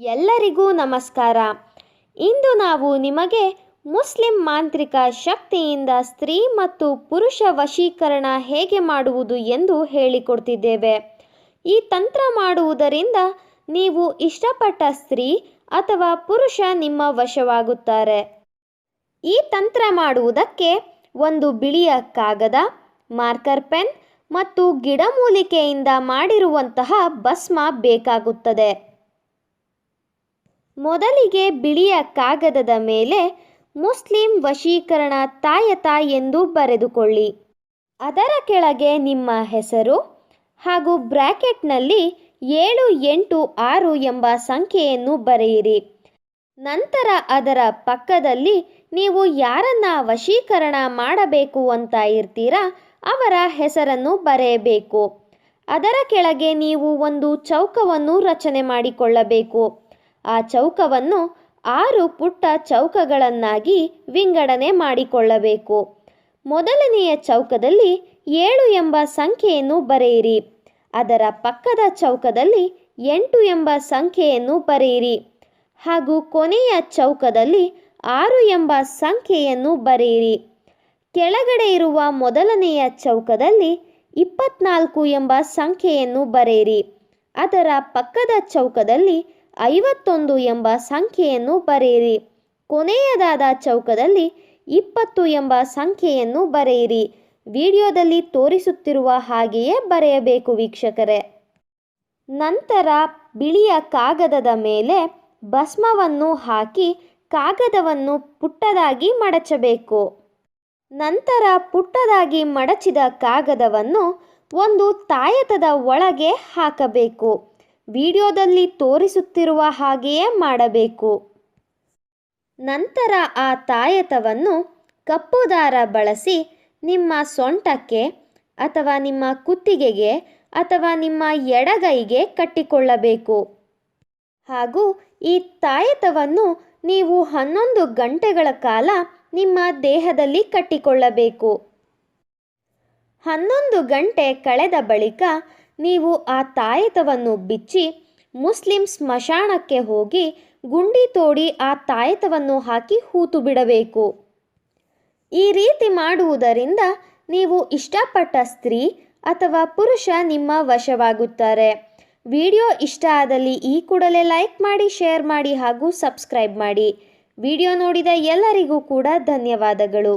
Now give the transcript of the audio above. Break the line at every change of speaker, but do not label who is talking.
ಎಲ್ಲರಿಗೂ ನಮಸ್ಕಾರ. ಇಂದು ನಾವು ನಿಮಗೆ ಮುಸ್ಲಿಂ ಮಾಂತ್ರಿಕ ಶಕ್ತಿಯಿಂದ ಸ್ತ್ರೀ ಮತ್ತು ಪುರುಷ ವಶೀಕರಣ ಹೇಗೆ ಮಾಡುವುದು ಎಂದು ಹೇಳಿಕೊಡ್ತಿದ್ದೇವೆ. ಈ ತಂತ್ರ ಮಾಡುವುದರಿಂದ ನೀವು ಇಷ್ಟಪಟ್ಟ ಸ್ತ್ರೀ ಅಥವಾ ಪುರುಷ ನಿಮ್ಮ ವಶವಾಗುತ್ತಾರೆ. ಈ ತಂತ್ರ ಮಾಡುವುದಕ್ಕೆ ಒಂದು ಬಿಳಿಯ ಕಾಗದ, ಮಾರ್ಕರ್ ಪೆನ್ ಮತ್ತು ಗಿಡಮೂಲಿಕೆಯಿಂದ ಮಾಡಿರುವಂತಹ ಭಸ್ಮ ಬೇಕಾಗುತ್ತದೆ. ಮೊದಲಿಗೆ ಬಿಳಿಯ ಕಾಗದದ ಮೇಲೆ ಮುಸ್ಲಿಂ ವಶೀಕರಣ ತಾಯತ ಎಂದು ಬರೆದುಕೊಳ್ಳಿ. ಅದರ ಕೆಳಗೆ ನಿಮ್ಮ ಹೆಸರು ಹಾಗೂ ಬ್ರ್ಯಾಕೆಟ್ನಲ್ಲಿ ಏಳು ಎಂಟು ಆರು ಎಂಬ ಸಂಖ್ಯೆಯನ್ನು ಬರೆಯಿರಿ. ನಂತರ ಅದರ ಪಕ್ಕದಲ್ಲಿ ನೀವು ಯಾರನ್ನ ವಶೀಕರಣ ಮಾಡಬೇಕು ಅಂತ ಇರ್ತೀರಾ ಅವರ ಹೆಸರನ್ನು ಬರೆಯಬೇಕು. ಅದರ ಕೆಳಗೆ ನೀವು ಒಂದು ಚೌಕವನ್ನು ರಚನೆ ಮಾಡಿಕೊಳ್ಳಬೇಕು. ಆ ಚೌಕವನ್ನು ಆರು ಪುಟ್ಟ ಚೌಕಗಳನ್ನಾಗಿ ವಿಂಗಡಣೆ ಮಾಡಿಕೊಳ್ಳಬೇಕು. ಮೊದಲನೆಯ ಚೌಕದಲ್ಲಿ ಏಳು ಎಂಬ ಸಂಖ್ಯೆಯನ್ನು ಬರೆಯಿರಿ. ಅದರ ಪಕ್ಕದ ಚೌಕದಲ್ಲಿ ಎಂಟು ಎಂಬ ಸಂಖ್ಯೆಯನ್ನು ಬರೆಯಿರಿ. ಹಾಗೂ ಕೊನೆಯ ಚೌಕದಲ್ಲಿ ಆರು ಎಂಬ ಸಂಖ್ಯೆಯನ್ನು ಬರೆಯಿರಿ. ಕೆಳಗಡೆ ಇರುವ ಮೊದಲನೆಯ ಚೌಕದಲ್ಲಿ ಇಪ್ಪತ್ನಾಲ್ಕು ಎಂಬ ಸಂಖ್ಯೆಯನ್ನು ಬರೆಯಿರಿ. ಅದರ ಪಕ್ಕದ ಚೌಕದಲ್ಲಿ ಐವತ್ತೊಂದು ಎಂಬ ಸಂಖ್ಯೆಯನ್ನು ಬರೆಯಿರಿ. ಕೊನೆಯದಾದ ಚೌಕದಲ್ಲಿ ಇಪ್ಪತ್ತು ಎಂಬ ಸಂಖ್ಯೆಯನ್ನು ಬರೆಯಿರಿ. ವಿಡಿಯೋದಲ್ಲಿ ತೋರಿಸುತ್ತಿರುವ ಹಾಗೆಯೇ ಬರೆಯಬೇಕು ವೀಕ್ಷಕರೇ. ನಂತರ ಬಿಳಿಯ ಕಾಗದದ ಮೇಲೆ ಭಸ್ಮವನ್ನು ಹಾಕಿ ಕಾಗದವನ್ನು ಪುಟ್ಟದಾಗಿ ಮಡಚಬೇಕು. ನಂತರ ಪುಟ್ಟದಾಗಿ ಮಡಚಿದ ಕಾಗದವನ್ನು ಒಂದು ತಾಯತದ ಒಳಗೆ ಹಾಕಬೇಕು. ವಿಡಿಯೋದಲ್ಲಿ ತೋರಿಸುತ್ತಿರುವ ಹಾಗೆಯೇ ಮಾಡಬೇಕು. ನಂತರ ಆ ತಾಯತವನ್ನು ಕಪ್ಪು ದಾರ ಬಳಸಿ ನಿಮ್ಮ ಸೊಂಟಕ್ಕೆ ಅಥವಾ ನಿಮ್ಮ ಕುತ್ತಿಗೆಗೆ ಅಥವಾ ನಿಮ್ಮ ಎಡಗೈಗೆ ಕಟ್ಟಿಕೊಳ್ಳಬೇಕು. ಹಾಗೂ ಈ ತಾಯತವನ್ನು ನೀವು ಹನ್ನೊಂದು ಗಂಟೆಗಳ ಕಾಲ ನಿಮ್ಮ ದೇಹದಲ್ಲಿ ಕಟ್ಟಿಕೊಳ್ಳಬೇಕು. ಹನ್ನೊಂದು ಗಂಟೆ ಕಳೆದ ಬಳಿಕ ನೀವು ಆ ತಾಯತವನ್ನು ಬಿಚ್ಚಿ ಮುಸ್ಲಿಂ ಸ್ಮಶಾನಕ್ಕೆ ಹೋಗಿ ಗುಂಡಿ ತೋಡಿ ಆ ತಾಯತವನ್ನು ಹಾಕಿ ಹೂತು ಬಿಡಬೇಕು. ಈ ರೀತಿ ಮಾಡುವುದರಿಂದ ನೀವು ಇಷ್ಟಪಟ್ಟ ಸ್ತ್ರೀ ಅಥವಾ ಪುರುಷ ನಿಮ್ಮ ವಶವಾಗುತ್ತಾರೆ. ವಿಡಿಯೋ ಇಷ್ಟ ಆದಲ್ಲಿ ಈ ಕೂಡಲೇ ಲೈಕ್ ಮಾಡಿ, ಶೇರ್ ಮಾಡಿ ಹಾಗೂ ಸಬ್ಸ್ಕ್ರೈಬ್ ಮಾಡಿ. ವಿಡಿಯೋ ನೋಡಿದ ಎಲ್ಲರಿಗೂ ಕೂಡ ಧನ್ಯವಾದಗಳು.